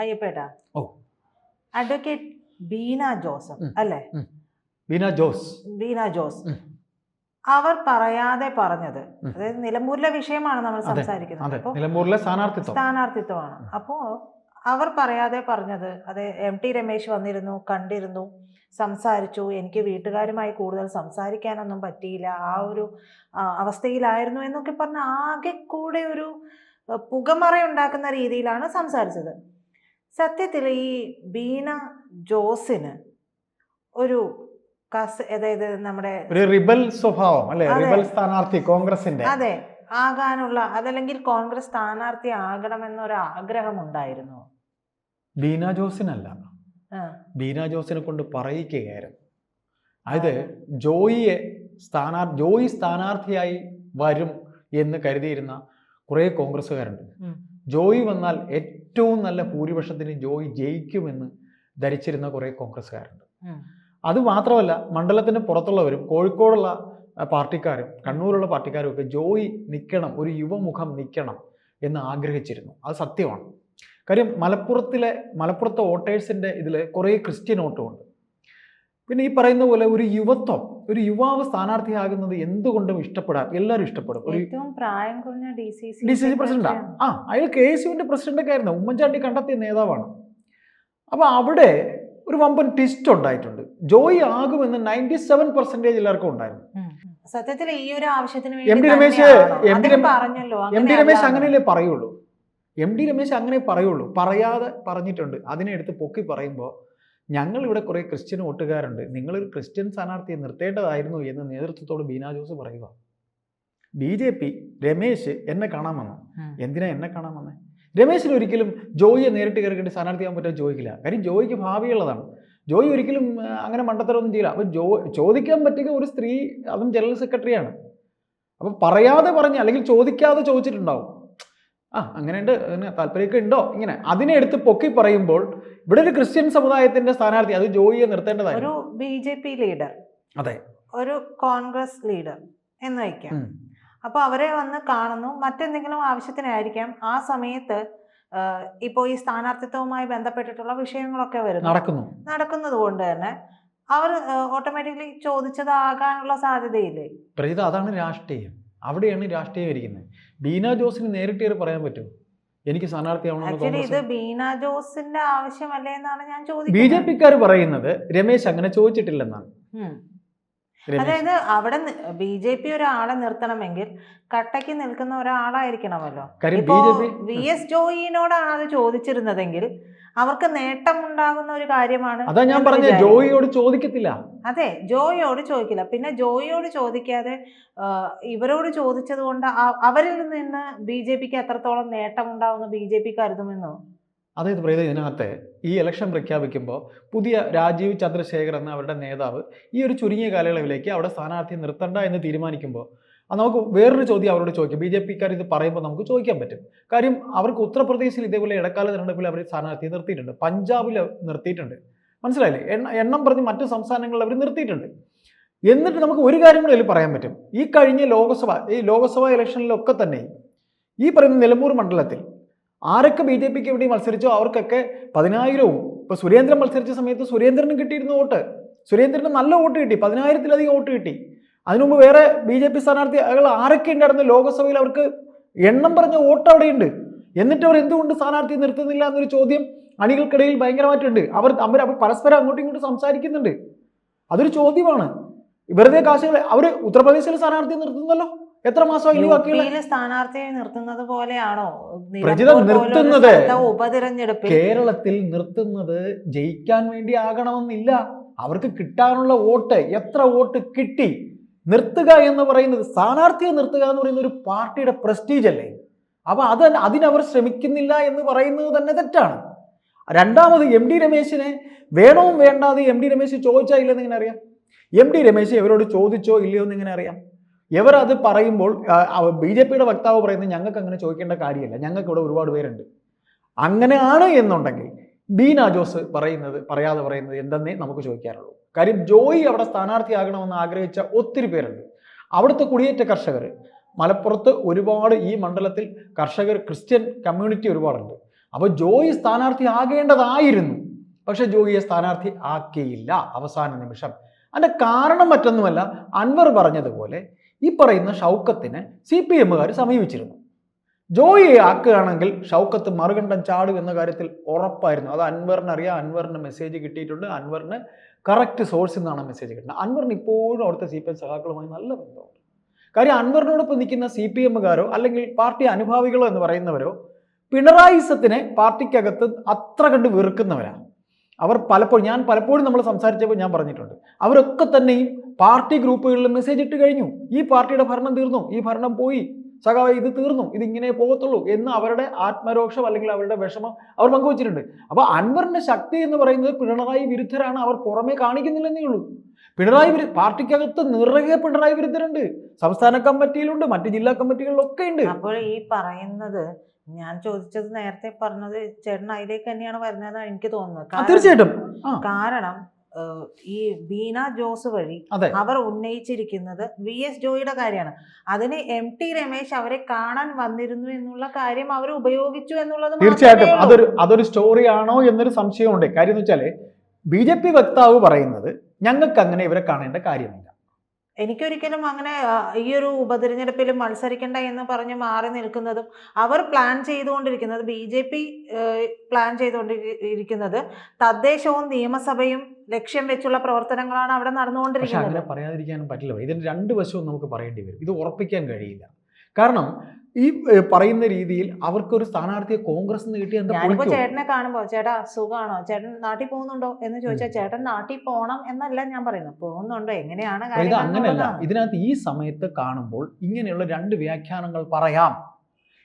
അയ്യപ്പേട്ടാ? ഓ. അഡ്വക്കേറ്റ് ബീന ജോസഫ്. അല്ലേ? ബീന ജോസ്. ബീന ജോസ്. അവർ പറയാതെ പറഞ്ഞത് അതായത് നിലമ്പൂരിലെ വിഷയമാണ് നമ്മൾ സംസാരിക്കുന്നത്. അപ്പോൾ നിലമ്പൂരിലെ സ്ഥാനാർത്ഥിത്വം. സ്ഥാനാർത്ഥിത്വമാണ്. അപ്പോ അവർ പറയാതെ പറഞ്ഞത് അത് എം ടി രമേശ് വന്നിരുന്നു കണ്ടിരുന്നു സംസാരിച്ചു എനിക്ക് വീട്ടുകാരുമായി കൂടുതൽ സംസാരിക്കാനൊന്നും പറ്റിയില്ല ആ ഒരു അവസ്ഥയിലായിരുന്നു എന്നൊക്കെ പറഞ്ഞ് ആകെ കൂടെ ഒരു പുകമറയുണ്ടാക്കുന്ന രീതിയിലാണ് സംസാരിച്ചത്. സത്യത്തിൽ ഈ ബീന ജോസിന് ഒരു കസ് അതായത് നമ്മുടെ ഒരു റിബൽ സ്വഭാവം അല്ലെ? റിബൽ സ്ഥാനാർത്ഥി കോൺഗ്രസിന്റെ. അതെ. ആകാനുള്ള അതല്ലെങ്കിൽ കോൺഗ്രസ് സ്ഥാനാർത്ഥി ആകണമെന്നൊരു ആഗ്രഹം ഉണ്ടായിരുന്നു ബീന ജോസിനല്ല ബീന ജോസിനെ കൊണ്ട് പറയിക്കുകയായിരുന്നു അതായത് ജോയിയെ സ്ഥാനാർ ജോയി സ്ഥാനാർത്ഥിയായി വരും എന്ന് കരുതിയിരുന്ന കുറേ കോൺഗ്രസ്സുകാരുണ്ട്. ജോയി വന്നാൽ ഏറ്റവും നല്ല ഭൂരിപക്ഷത്തിന് ജോയി ജയിക്കുമെന്ന് ധരിച്ചിരുന്ന കുറേ കോൺഗ്രസ്സുകാരുണ്ട്. അത് മാത്രമല്ല മണ്ഡലത്തിന് പുറത്തുള്ളവരും കോഴിക്കോടുള്ള പാർട്ടിക്കാരും കണ്ണൂരുള്ള പാർട്ടിക്കാരും ഒക്കെ ജോയി നിൽക്കണം ഒരു യുവമുഖം നിൽക്കണം എന്ന് ആഗ്രഹിച്ചിരുന്നു. അത് സത്യമാണ്. കാര്യം മലപ്പുറത്തിലെ മലപ്പുറത്തെ വോട്ടേഴ്സിന്റെ ഇതിൽ കുറേ ക്രിസ്ത്യൻ വോട്ടുമുണ്ട്. പിന്നെ ഈ പറയുന്ന പോലെ ഒരു യുവത്വം ഒരു യുവാവ് സ്ഥാനാർത്ഥിയാകുന്നത് എന്തുകൊണ്ടും ഇഷ്ടപ്പെടാൻ എല്ലാവരും ഇഷ്ടപ്പെടും. ഒരു പ്രായം കുറഞ്ഞ D C C D C C പ്രസിഡന്റാ? ആ അയാൾ കെ എസ് യുവിന്റെ പ്രസിഡന്റൊക്കെ ആയിരുന്നു. ഉമ്മൻചാണ്ടി കണ്ടെത്തിയ നേതാവാണ്. അപ്പൊ അവിടെ ഒരു വമ്പൻ ട്വിസ്റ്റ് ഉണ്ടായിട്ടുണ്ട്. ജോയി ആകുമെന്ന് നയന്റി സെവൻ പെർസെന്റേജ് എല്ലാവർക്കും ഉണ്ടായിരുന്നു. സത്യത്തിൽ ഈ ഒരു ആവശ്യത്തിന് M D Ramesh? M D പറഞ്ഞല്ലോ. M D Ramesh. അങ്ങനെയല്ലേ പറയുള്ളൂ? എം ഡി രമേശ് അങ്ങനെ പറയുള്ളൂ. പറയാതെ പറഞ്ഞിട്ടുണ്ട്. അതിനെ എടുത്ത് പൊക്കി പറയുമ്പോൾ ഞങ്ങൾ ഇവിടെ കുറേ ക്രിസ്ത്യൻ വോട്ടുകാരുണ്ട്. നിങ്ങളൊരു ക്രിസ്ത്യൻ സ്ഥാനാർത്ഥിയെ നിർത്തേണ്ടതായിരുന്നു എന്ന് നേതൃത്വത്തോട് ബീന ജോസ് പറയുക. ബി ജെ പി രമേശ് എന്നെ കാണാൻ വന്നു? എന്തിനാ എന്നെ കാണാൻ വന്നേ? രമേശിന് ഒരിക്കലും ജോയിയെ നേരിട്ട് കയറിയിട്ട് സ്ഥാനാർത്ഥിയാൻ പറ്റുമോ ചോദിക്കില്ല കാര്യം ജോയിക്ക് ഭാവിയുള്ളതാണ്. ജോയി ഒരിക്കലും അങ്ങനെ മണ്ടത്തരമൊന്നും ചെയ്യില്ല. അപ്പോൾ ജോ ചോദിക്കാൻ പറ്റുക ഒരു സ്ത്രീ അതും ജനറൽ സെക്രട്ടറിയാണ്. അപ്പോൾ പറയാതെ പറഞ്ഞ് അല്ലെങ്കിൽ ചോദിക്കാതെ ചോദിച്ചിട്ടുണ്ടാവും. ആ അങ്ങനെയുണ്ട്. അതിന് താല്പര്യമൊക്കെ ഉണ്ടോ ഇങ്ങനെ. അതിനെ എടുത്ത് പൊക്കി പറയുമ്പോൾ ഇവിടെ ഒരു ക്രിസ്ത്യൻ സമുദായത്തിന്റെ സ്ഥാനാർത്ഥി അത് ജോയിയെ നിർത്തേണ്ടതാണ് ഒരു ബി ജെ പി ലീഡർ. അതെ. ഒരു കോൺഗ്രസ് ലീഡർ എന്ന് വയ്ക്കാം. അപ്പൊ അവരെ വന്ന് കാണുന്നു. മറ്റെന്തെങ്കിലും ആവശ്യത്തിനായിരിക്കാം. ആ സമയത്ത് ഇപ്പോൾ ഈ സ്ഥാനാർത്ഥിത്വവുമായി ബന്ധപ്പെട്ടിട്ടുള്ള വിഷയങ്ങളൊക്കെ വരുന്നു. നടക്കുന്നു. നടക്കുന്നത് കൊണ്ട് തന്നെ അവർ ഓട്ടോമാറ്റിക്കലി ചോദിച്ചതാകാനുള്ള സാധ്യതയില്ലേ? അതാണ് രാഷ്ട്രീയം. അവിടെയാണ് രാഷ്ട്രീയം ഇരിക്കുന്നത്. ബീന ജോസിന് നേരിട്ട് പറയാൻ പറ്റും എനിക്ക് സ്ഥാനാർത്ഥിയാവണം ഇത് ബീന ജോസിന്റെ ആവശ്യമല്ലേ എന്നാണ് ഞാൻ ബി ജെ പിക്കാർ പറയുന്നത് രമേശ് അങ്ങനെ ചോദിച്ചിട്ടില്ലെന്നാണ്. അതായത് അവിടെ ബി ജെ പി ഒരാളെ നിർത്തണമെങ്കിൽ കട്ടയ്ക്ക് നിൽക്കുന്ന ഒരാളായിരിക്കണമല്ലോ. ഇപ്പോ വി എസ് ജോയിനോടാണ് അത് ചോദിച്ചിരുന്നതെങ്കിൽ അവർക്ക് നേട്ടമുണ്ടാകുന്ന ഒരു കാര്യമാണ് അതാ ഞാൻ പറഞ്ഞ ജോയിയോട് ചോദിക്കത്തില്ല. അതെ ജോയിയോട് ചോദിക്കില്ല. പിന്നെ ജോയിയോട് ചോദിക്കാതെ ഇവരോട് ചോദിച്ചത് കൊണ്ട് അവരിൽ നിന്ന് ബി ജെ പിക്ക് എത്രത്തോളം നേട്ടമുണ്ടാവുന്ന ബി ജെ പി കരുതുമെന്നോ? അതായത് പ്രീത ഇതിനകത്തെ ഈ ഇലക്ഷൻ പ്രഖ്യാപിക്കുമ്പോൾ പുതിയ രാജീവ് ചന്ദ്രശേഖർ എന്ന അവരുടെ നേതാവ് ഈ ഒരു ചുരുങ്ങിയ കാലയളവിലേക്ക് അവിടെ സ്ഥാനാർത്ഥി നിർത്തണ്ട എന്ന് തീരുമാനിക്കുമ്പോൾ നമുക്ക് വേറൊരു ചോദ്യം അവരോട് ചോദിക്കാം. ബി ജെ പിക്കാർ ഇത് പറയുമ്പോൾ നമുക്ക് ചോദിക്കാൻ പറ്റും. കാര്യം അവർക്ക് ഉത്തർപ്രദേശിൽ ഇതേപോലെ ഇടക്കാല തിരഞ്ഞെടുപ്പിൽ അവർ സ്ഥാനാർത്ഥിയെ നിർത്തിയിട്ടുണ്ട്. പഞ്ചാബിൽ നിർത്തിയിട്ടുണ്ട്. മനസ്സിലായില്ലേ? എണ്ണ എണ്ണം പറഞ്ഞ് മറ്റു സംസ്ഥാനങ്ങളിൽ അവർ നിർത്തിയിട്ടുണ്ട്. എന്നിട്ട് നമുക്ക് ഒരു കാര്യം കൂടി അതിൽ പറയാൻ പറ്റും. ഈ കഴിഞ്ഞ ലോക്സഭ ഈ ലോക്സഭ ഇലക്ഷനിലൊക്കെ തന്നെ ഈ പറയുന്ന നിലമ്പൂർ മണ്ഡലത്തിൽ ആരൊക്കെ ബി ജെ പിക്ക് വേണ്ടി മത്സരിച്ചോ അവർക്കൊക്കെ പതിനായിരവും. ഇപ്പൊ സുരേന്ദ്രൻ മത്സരിച്ച സമയത്ത് സുരേന്ദ്രന് കിട്ടിയിരുന്ന വോട്ട്. സുരേന്ദ്രന് നല്ല വോട്ട് കിട്ടി പതിനായിരത്തിലധികം വോട്ട് കിട്ടി. അതിനുമുമ്പ് വേറെ ബി ജെ പി സ്ഥാനാർത്ഥി അയാൾ ആരൊക്കെ ഉണ്ടായിരുന്നു ലോക്സഭയിൽ അവർക്ക് എണ്ണം പറഞ്ഞ വോട്ട് അവിടെയുണ്ട്. എന്നിട്ട് അവർ എന്തുകൊണ്ട് സ്ഥാനാർത്ഥി നിർത്തുന്നില്ല എന്നൊരു ചോദ്യം അണികൾക്കിടയിൽ ഭയങ്കരമായിട്ടുണ്ട്. അവർ അവർ പരസ്പരം അങ്ങോട്ടും ഇങ്ങോട്ടും സംസാരിക്കുന്നുണ്ട്. അതൊരു ചോദ്യമാണ്. വെറുതെ കാശുകൾ അവർ ഉത്തർപ്രദേശിൽ സ്ഥാനാർത്ഥി നിർത്തുന്നല്ലോ. എത്ര മാസമായി സ്ഥാനാർത്ഥിയെ നിർത്തുന്നത് പോലെയാണോ? പ്രജിത നിർത്തുന്നത് ഉപതിരഞ്ഞെടുപ്പ് കേരളത്തിൽ നിർത്തുന്നത് ജയിക്കാൻ വേണ്ടി ആകണമെന്നില്ല. അവർക്ക് കിട്ടാനുള്ള വോട്ട് എത്ര വോട്ട് കിട്ടി? നിർത്തുക എന്ന് പറയുന്നത് സ്ഥാനാർത്ഥിയെ നിർത്തുക എന്ന് പറയുന്ന ഒരു പാർട്ടിയുടെ പ്രസ്റ്റീജ് അല്ലേ? അപ്പൊ അത് അതിനവർ ശ്രമിക്കുന്നില്ല എന്ന് പറയുന്നത് തന്നെ തെറ്റാണ്. രണ്ടാമത് എം ഡി രമേശിനെ വേണവും വേണ്ടാതെ എം ഡി രമേശ് ചോദിച്ചാ ഇല്ലെന്ന് ഇങ്ങനെ അറിയാം? എം ഡി രമേശ് ഇവരോട് ചോദിച്ചോ ഇല്ലയോ എന്ന് ഇങ്ങനെ അറിയാം? ഇവർ അത് പറയുമ്പോൾ ബി ജെ പിയുടെ വക്താവ് പറയുന്നത് ഞങ്ങൾക്ക് അങ്ങനെ ചോദിക്കേണ്ട കാര്യമില്ല. ഞങ്ങൾക്ക് ഇവിടെ ഒരുപാട് പേരുണ്ട്. അങ്ങനെയാണ് എന്നുണ്ടെങ്കിൽ ബീന ജോസ് പറയുന്നത് പറയാതെ പറയുന്നത് എന്തെന്നേ നമുക്ക് ചോദിക്കാനുള്ളൂ കാര്യം ജോയി അവിടെ സ്ഥാനാർത്ഥിയാകണമെന്ന് ആഗ്രഹിച്ച ഒത്തിരി പേരുണ്ട്. അവിടുത്തെ കുടിയേറ്റ കർഷകർ മലപ്പുറത്ത് ഒരുപാട് ഈ മണ്ഡലത്തിൽ കർഷകർ ക്രിസ്ത്യൻ കമ്മ്യൂണിറ്റി ഒരുപാടുണ്ട്. അപ്പോൾ ജോയി സ്ഥാനാർത്ഥി ആകേണ്ടതായിരുന്നു. പക്ഷെ ജോയിയെ സ്ഥാനാർത്ഥി ആക്കിയില്ല. അവസാന നിമിഷം. അതിന്റെ കാരണം മറ്റൊന്നുമല്ല അൻവർ പറഞ്ഞതുപോലെ ഈ പറയുന്ന ഷൗക്കത്തിനെ സി പി എമ്മുകാർ സമീപിച്ചിരുന്നു. ജോയിയെ ആക്കുകയാണെങ്കിൽ ഷൗക്കത്ത് മറുകണ്ഠം ചാടും എന്ന കാര്യത്തിൽ ഉറപ്പായിരുന്നു. അത് അൻവറിന് അറിയാം. അൻവറിന് മെസ്സേജ് കിട്ടിയിട്ടുണ്ട്. അൻവറിന് കറക്റ്റ് സോഴ്സിൽ നിന്നാണ് മെസ്സേജ് കിട്ടുന്നത്. അൻവറിന് ഇപ്പോഴും അവിടുത്തെ സി പി എം സഖാക്കളുമായി നല്ല ബന്ധമുണ്ട്. കാര്യം അൻവറിനോടൊപ്പം നിൽക്കുന്ന സി പി എമ്മുകാരോ അല്ലെങ്കിൽ പാർട്ടി അനുഭാവികളോ എന്ന് പറയുന്നവരോ പിണറായിസത്തിനെ പാർട്ടിക്കകത്ത് അത്ര കണ്ട് വെറുക്കുന്നവരാണ്. അവർ പലപ്പോഴും ഞാൻ പലപ്പോഴും നമ്മൾ സംസാരിച്ചപ്പോൾ ഞാൻ പറഞ്ഞിട്ടുണ്ട്. അവരൊക്കെ തന്നെയും പാർട്ടി ഗ്രൂപ്പുകളിൽ മെസ്സേജ് ഇട്ട് കഴിഞ്ഞു. ഈ പാർട്ടിയുടെ ഭരണം തീർന്നു. ഈ ഭരണം പോയി. സഖാവ് ഇത് തീർന്നു. ഇങ്ങനെ പോകത്തുള്ളൂ എന്ന് അവരുടെ ആത്മരോക്ഷം അല്ലെങ്കിൽ അവരുടെ വിഷമം അവർ പങ്കുവച്ചിട്ടുണ്ട്. അപ്പോൾ അൻവറിന്റെ ശക്തി എന്ന് പറയുന്നത് പിണറായി വിരുദ്ധരാണ്. അവർ പുറമേ കാണിക്കുന്നില്ലെന്നേ ഉള്ളൂ. പിണറായി വിരു പാർട്ടിക്കകത്ത് നിറയെ പിണറായി വിരുദ്ധരുണ്ട്. സംസ്ഥാന കമ്മിറ്റിയിലുണ്ട്. മറ്റ് ജില്ലാ കമ്മിറ്റികളിലൊക്കെ ഉണ്ട്. അപ്പോൾ ഈ പറയുന്നത് ഞാൻ ചോദിച്ചത് നേരത്തെ പറഞ്ഞത് ചേട്ടൻ അതിലേക്ക് തന്നെയാണ് വരുന്നതെന്നാണ് എനിക്ക് തോന്നുന്നത്. തീർച്ചയായിട്ടും. കാരണം ഈ ബീന ജോസ് വഴി അവർ ഉന്നയിച്ചിരിക്കുന്നത് വി എസ് ജോയിയുടെ കാര്യമാണ്. അതിന് എം ടി രമേശ് അവരെ കാണാൻ വന്നിരുന്നു എന്നുള്ള കാര്യം അവർ ഉപയോഗിച്ചു എന്നുള്ളത് തീർച്ചയായിട്ടും. അതൊരു അതൊരു സ്റ്റോറി ആണോ എന്നൊരു സംശയമുണ്ട്. കാര്യം എന്ന് വെച്ചാൽ ബി ജെ പി വക്താവ് പറയുന്നത് ഞങ്ങൾക്ക് അങ്ങനെ ഇവരെ കാണേണ്ട കാര്യമില്ല. എനിക്കൊരിക്കലും അങ്ങനെ ഈ ഒരു ഉപതിരഞ്ഞെടുപ്പിൽ മത്സരിക്കണ്ട എന്ന് പറഞ്ഞ് മാറി നിൽക്കുന്നതും അവർ പ്ലാൻ ചെയ്തുകൊണ്ടിരിക്കുന്നത് ബി ജെ പി പ്ലാൻ ചെയ്തുകൊണ്ടിരിക്കുന്നത് തദ്ദേശവും നിയമസഭയും ലക്ഷ്യം വെച്ചുള്ള പ്രവർത്തനങ്ങളാണ് അവിടെ നടന്നുകൊണ്ടിരിക്കുന്നത്. പറയാതിരിക്കാനും പറ്റില്ല. ഇതിന് രണ്ട് വശവും നമുക്ക് പറയേണ്ടി വരും. ഇത് ഉറപ്പിക്കാൻ കഴിയില്ല. കാരണം ഈ പറയുന്ന രീതിയിൽ അവർക്കൊരു സ്ഥാനാർത്ഥിയെ കോൺഗ്രസ് നിന്ന് കിട്ടിയ ഞാനിപ്പോ? ചേട്ടനെ കാണുമ്പോ ചേട്ടാ സുഖാണോ? ചേട്ടൻ നാട്ടിൽ പോകുന്നുണ്ടോ? എന്ന് ചോദിച്ചാൽ ചേട്ടൻ നാട്ടിൽ പോകണം എന്നല്ല ഞാൻ പറയുന്നത്. പോകുന്നുണ്ടോ? എങ്ങനെയാണ് ഇത് അങ്ങനെയല്ല. ഇതിനകത്ത് ഈ സമയത്ത് കാണുമ്പോൾ ഇങ്ങനെയുള്ള രണ്ട് വ്യാഖ്യാനങ്ങൾ പറയാം.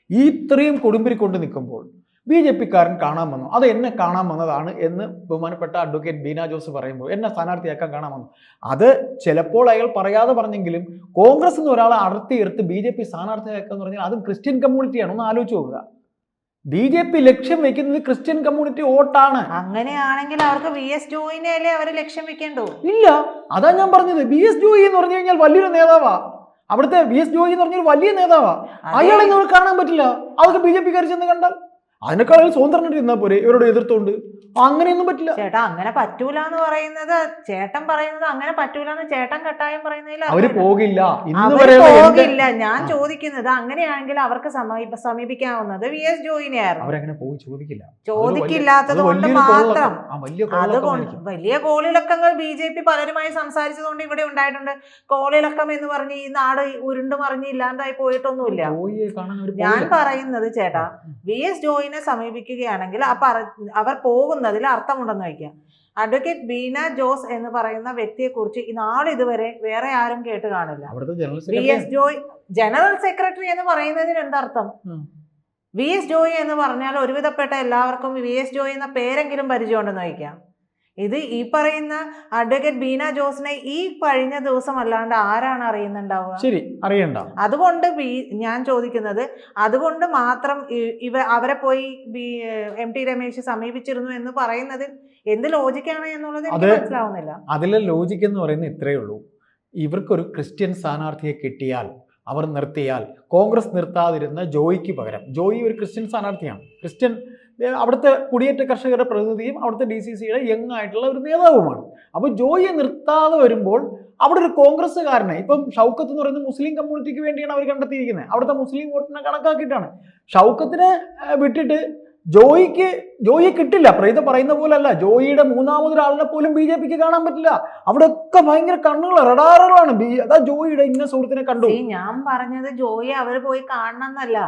ഈ ഇത്രയും കൊടുമ്പിരി കൊണ്ട് നിൽക്കുമ്പോൾ ബി ജെ പിക്കാരൻ കാണാൻ വന്നു. അത് എന്നെ കാണാൻ വന്നതാണ് എന്ന് ബഹുമാനപ്പെട്ട അഡ്വക്കേറ്റ് ബീന ജോസ് പറയുമ്പോൾ എന്നെ സ്ഥാനാർത്ഥിയാക്കാൻ കാണാൻ വന്നു. അത് ചിലപ്പോൾ അയാൾ പറയാതെ പറഞ്ഞെങ്കിലും കോൺഗ്രസ് നിന്ന് ഒരാളെ അടർത്തിയെടുത്ത് ബി ജെ പി സ്ഥാനാർത്ഥിയാക്കുക എന്ന് പറഞ്ഞാൽ അതും ക്രിസ്ത്യൻ കമ്മ്യൂണിറ്റിയാണ് ഒന്ന് ആലോചിച്ച് നോക്കുക. ബി ജെ പി ലക്ഷ്യം വെക്കുന്നത് ക്രിസ്ത്യൻ കമ്മ്യൂണിറ്റി വോട്ടാണ്. അങ്ങനെയാണെങ്കിൽ അവർക്ക് വി എസ് ജോയിനെ അവർ ലക്ഷ്യം വെക്കേണ്ടു? ഇല്ല. അതാ ഞാൻ പറഞ്ഞത്. ബി എസ് ജോയി എന്ന് പറഞ്ഞു കഴിഞ്ഞാൽ വലിയൊരു നേതാവാ. അവിടുത്തെ ബി എസ് ജോയി എന്ന് പറഞ്ഞൊരു വലിയ നേതാവാ. അയാളെ കാണാൻ പറ്റില്ല. അവർക്ക് ബി ജെ പിക്കാർ ചെന്ന് കണ്ടാൽ. അതിനേക്കാളും സ്വതന്ത്രനായിട്ട് ഇരുന്നാൽ പോരെ? ഇവരോട് എതിർത്തോണ്ട് അങ്ങനെയൊന്നും പറ്റില്ല. ചേട്ടാ അങ്ങനെ പറ്റൂല എന്ന് പറയുന്നത് ചേട്ടൻ പറയുന്നത് അങ്ങനെ പറ്റൂല എന്ന് ചേട്ടൻ കട്ടായം പറയുന്നതിൽ അവർ. പോകില്ല. പോകില്ല. ഞാൻ. ചോദിക്കുന്നത് അങ്ങനെയാണെങ്കിൽ അവർക്ക് സമീപ സമീപിക്കാവുന്നത് വി എസ് ജോയിനെ ആയിരുന്നു. അവരങ്ങനെ പോയി ചോദിക്കില്ല. ചോദിക്കില്ലാത്തത് കൊണ്ട് മാത്രം. അതുകൊണ്ട്. വലിയ കോളിളക്കങ്ങൾ ബി ജെ പി പലരുമായി സംസാരിച്ചതുകൊണ്ട് ഇവിടെ ഉണ്ടായിട്ടുണ്ട്. കോളിളക്കം എന്ന് പറഞ്ഞ് ഈ നാട് ഉരുണ്ടു മറിഞ്ഞ് ഇല്ലാണ്ടായി പോയിട്ടൊന്നുമില്ല. ഞാൻ പറയുന്നത് ചേട്ടാ വി എസ് ജോയിനെ സമീപിക്കുകയാണെങ്കിൽ അപ്പോൾ അവർ പോകുന്നതിൽ അർത്ഥമുണ്ടെന്ന് വയ്ക്കാം. അഡ്വക്കേറ്റ് ബീന ജോസ് എന്ന് പറയുന്ന വ്യക്തിയെ കുറിച്ച് ഈ നാളിതുവരെ വേറെ ആരും കേട്ട് കാണില്ല. V S Joy general secretary എന്ന് പറയുന്നതിന് എന്തർത്ഥം. വി എസ് ജോയി എന്ന് പറഞ്ഞാൽ ഒരുവിധപ്പെട്ട എല്ലാവർക്കും വി എസ് ജോയി എന്ന പേരെങ്കിലും പരിചയമുണ്ടെന്ന് വയ്ക്കാം. ഇത് ഈ പറയുന്ന അഡ്വക്കേറ്റ് ബീന ജോസിനെ ഈ കഴിഞ്ഞ ദിവസം അല്ലാണ്ട് ആരാണ് അറിയുന്നുണ്ടാവുക? ശരി അറിയണ്ട. അതുകൊണ്ട് ഞാൻ ചോദിക്കുന്നത് അതുകൊണ്ട് മാത്രം ഇവ അവരെ പോയി എം ടി രമേശ് സമീപിച്ചിരുന്നു എന്ന് പറയുന്നതിൽ എന്ത് ലോജിക്കാണ് എന്നുള്ളത് എനിക്ക് മനസ്സിലാവുന്നില്ല. അതിലെ ലോജിക്ക് എന്ന് പറയുന്നത് ഇത്രയേ ഉള്ളൂ. ഇവർക്കൊരു ക്രിസ്ത്യൻ സ്ഥാനാർത്ഥിയെ കിട്ടിയാൽ അവർ നിർത്തിയാൽ കോൺഗ്രസ് നിർത്താതിരുന്ന ജോയിക്ക് പകരം ജോയി ഒരു ക്രിസ്ത്യൻ സ്ഥാനാർത്ഥിയാണ്. ക്രിസ്ത്യൻ അവിടുത്തെ കുടിയേറ്റ കർഷകരുടെ പ്രതിനിധിയും അവിടുത്തെ ഡി സി സിയുടെ യങ് ആയിട്ടുള്ള ഒരു നേതാവുമാണ്. അപ്പോൾ ജോയിയെ നിർത്താതെ വരുമ്പോൾ അവിടെ ഒരു കോൺഗ്രസ്സുകാരനെ ഇപ്പം ഷൗക്കത്ത് എന്ന് പറയുന്നത് മുസ്ലിം കമ്മ്യൂണിറ്റിക്ക് വേണ്ടിയാണ് അവർ കണ്ടെത്തിയിരിക്കുന്നത്. അവിടുത്തെ മുസ്ലിം വോട്ടിനെ കണക്കാക്കിയിട്ടാണ്. ഷൗക്കത്തിനെ വിട്ടിട്ട് ജോയിക്ക് ജോയിയെ കിട്ടില്ല. പ്രീത പറയുന്ന പോലല്ല. ജോയിയുടെ മൂന്നാമതൊരാളിനെ പോലും ബി ജെ പിക്ക് കാണാൻ പറ്റില്ല. അവിടെ ഒക്കെ ഭയങ്കര കണ്ണുകൾ റഡാറുകളാണ്. ബി അതാ ജോയിയുടെ ഇന്ന സുഹൃത്തിനെ കണ്ടു. ഞാൻ പറഞ്ഞത് ജോയി അവർ പോയി കാണണമെന്നല്ല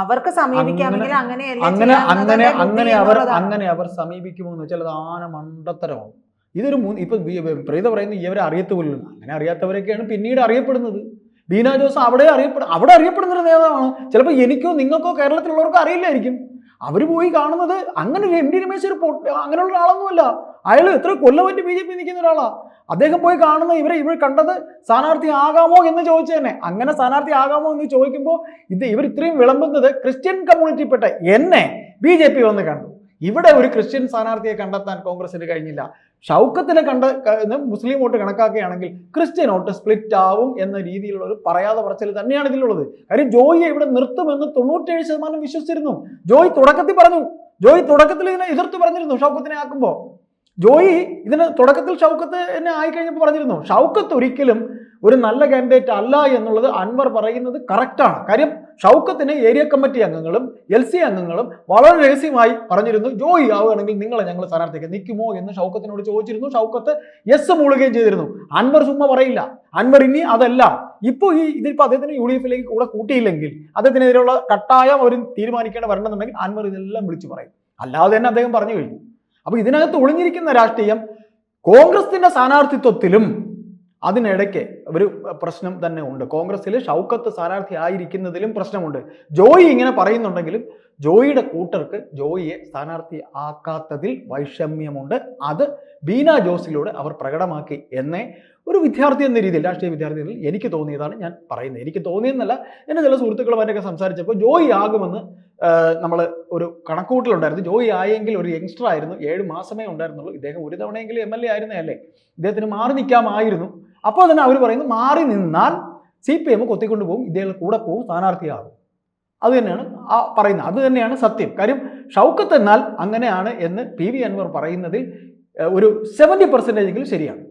അവർക്ക് സമീപിക്കാമെങ്കിൽ അങ്ങനെ അങ്ങനെ ബുദ്ധി അങ്ങനെ അവർ അങ്ങനെ അവർ സമീപിക്കുമോ എന്ന് വെച്ചാൽ അത് ആന മണ്ടത്തരമാണ് ഇതൊരു മൂന്ന് ഇപ്പൊ പ്രീത പറയുന്നു ഇവരെ അറിയത്ത് പോലും അങ്ങനെ അറിയാത്തവരൊക്കെയാണ് പിന്നീട് അറിയപ്പെടുന്നത്. ബീന ജോസ് അവിടെ അറിയപ്പെടും അവിടെ അറിയപ്പെടുന്നൊരു നേതാവാണ്. ചിലപ്പോൾ എനിക്കോ നിങ്ങൾക്കോ കേരളത്തിലുള്ളവർക്കോ അറിയില്ലായിരിക്കും. അവർ പോയി കാണുന്നത് അങ്ങനെ ഒരു എം ഡി രമേശ് ഒരു അങ്ങനെയുള്ള ഒരാളൊന്നുമല്ല. അയാൾ എത്ര കൊല്ലമായിട്ട് ബി ജെ പി നിൽക്കുന്ന ഒരാളാണ് അദ്ദേഹം പോയി കാണുന്ന ഇവരെ ഇവർ കണ്ടത് സ്ഥാനാർത്ഥി ആകാമോ എന്ന് ചോദിച്ചു തന്നെ. അങ്ങനെ സ്ഥാനാർത്ഥി ആകാമോ എന്ന് ചോദിക്കുമ്പോൾ ഇത് ഇവർ ഇത്രയും വിളമ്പുന്നത് ക്രിസ്ത്യൻ കമ്മ്യൂണിറ്റിപ്പെട്ട എന്നെ ബി ജെ പി വന്ന് കണ്ടു. ഇവിടെ ഒരു ക്രിസ്ത്യൻ സ്ഥാനാർത്ഥിയെ കണ്ടെത്താൻ കോൺഗ്രസിന് കഴിഞ്ഞില്ല. ഷൗക്കത്തിനെ കണ്ട മുസ്ലിം വോട്ട് കണക്കാക്കുകയാണെങ്കിൽ ക്രിസ്ത്യൻ വോട്ട് സ്പ്ലിറ്റ് ആവും എന്ന രീതിയിലുള്ള ഒരു പറയാതെ പറച്ചിൽ തന്നെയാണ് ഇതിലുള്ളത്. കാര്യം ജോയിയെ ഇവിടെ നിർത്തുമെന്ന് തൊണ്ണൂറ്റേഴ് ശതമാനം വിശ്വസിച്ചിരുന്നു. ജോയി തുടക്കത്തിൽ പറഞ്ഞു. ജോയി തുടക്കത്തിൽ ഇതിനെ എതിർത്ത് പറഞ്ഞിരുന്നു ഷൗക്കത്തിനെ ആക്കുമ്പോൾ ജോയി ഇതിന് തുടക്കത്തിൽ ഷൗക്കത്ത് എന്നെ ആയിക്കഴിഞ്ഞപ്പോൾ പറഞ്ഞിരുന്നു. ഷൗക്കത്ത് ഒരിക്കലും ഒരു നല്ല കാൻഡിഡേറ്റ് അല്ല എന്നുള്ളത് അൻവർ പറയുന്നത് കറക്റ്റാണ് കാര്യം ഷൗക്കത്തിന് ഏരിയ കമ്മിറ്റി അംഗങ്ങളും എൽ സി അംഗങ്ങളും വളരെ രഹസ്യമായി പറഞ്ഞിരുന്നു. ജോയി ആവുകയാണെങ്കിൽ നിങ്ങളെ ഞങ്ങൾ സ്ഥാനാർത്ഥിക്ക് നിൽക്കുമോ എന്ന് ഷൗക്കത്തിനോട് ചോദിച്ചിരുന്നു. ഷൗക്കത്ത് എസ് മൂളുകയും ചെയ്തിരുന്നു. അൻവർ ചുമ്മാ പറയില്ല. അൻവർ ഇനി അതല്ല. ഇപ്പോൾ ഈ ഇതിപ്പോൾ അദ്ദേഹത്തിന് യു ഡി എഫിലേക്ക് കൂടെ കൂട്ടിയില്ലെങ്കിൽ അദ്ദേഹത്തിനെതിരെയുള്ള കട്ടായം അവർ തീരുമാനിക്കേണ്ട വരണമെന്നുണ്ടെങ്കിൽ അൻവർ ഇതെല്ലാം വിളിച്ചു പറയും. അല്ലാതെ തന്നെ അദ്ദേഹം പറഞ്ഞു കഴിഞ്ഞു. അപ്പൊ ഇതിനകത്ത് ഒളിഞ്ഞിരിക്കുന്ന രാഷ്ട്രീയം കോൺഗ്രസിന്റെ സ്ഥാനാർത്ഥിത്വത്തിലും അതിനിടയ്ക്ക് ഒരു പ്രശ്നം തന്നെ ഉണ്ട്. കോൺഗ്രസ്സിൽ ഷൗക്കത്ത് സ്ഥാനാർത്ഥി ആയിരിക്കുന്നതിലും പ്രശ്നമുണ്ട്. ജോയി ഇങ്ങനെ പറയുന്നുണ്ടെങ്കിലും ജോയിയുടെ കൂട്ടർക്ക് ജോയിയെ സ്ഥാനാർത്ഥി ആക്കാത്തതിൽ വൈഷമ്യമുണ്ട്. അത് ബീന ജോസിലൂടെ അവർ പ്രകടമാക്കി എന്നേ ഒരു വിദ്യാർത്ഥി എന്ന രീതിയിൽ രാഷ്ട്രീയ വിദ്യാർത്ഥി എന്ന എനിക്ക് തോന്നിയതാണ് ഞാൻ പറയുന്നത്. എനിക്ക് തോന്നിയെന്നല്ല എന്റെ ചില സുഹൃത്തുക്കളുമായിട്ടൊക്കെ സംസാരിച്ചപ്പോൾ ജോയി ആകുമെന്ന് നമ്മൾ ഒരു കണക്കൂട്ടിലുണ്ടായിരുന്നു. ജോയി ആയെങ്കിൽ ഒരു യങ്സ്റ്റർ ആയിരുന്നു ഏഴ് മാസമേ ഉണ്ടായിരുന്നുള്ളൂ. ഇദ്ദേഹം ഒരു തവണയെങ്കിലും എം എൽ എ ആയിരുന്നേ അല്ലേ? ഇദ്ദേഹത്തിന് മാറി നിൽക്കാമായിരുന്നു. അപ്പോൾ തന്നെ അവർ പറയുന്നു മാറി നിന്നാൽ സി പി എം കൊത്തിക്കൊണ്ട് പോകും ഇദ്ദേഹം കൂടെ പോകും സ്ഥാനാർത്ഥിയാകും. അത് തന്നെയാണ് ആ പറയുന്നത്. അത് തന്നെയാണ് സത്യം. കാര്യം ഷൗക്കത്ത് എന്നാൽ അങ്ങനെയാണ് എന്ന് പി വി അൻവർ പറയുന്നതിൽ ഒരു സെവന്റി പെർസെന്റേജെങ്കിലും ശരിയാണ്.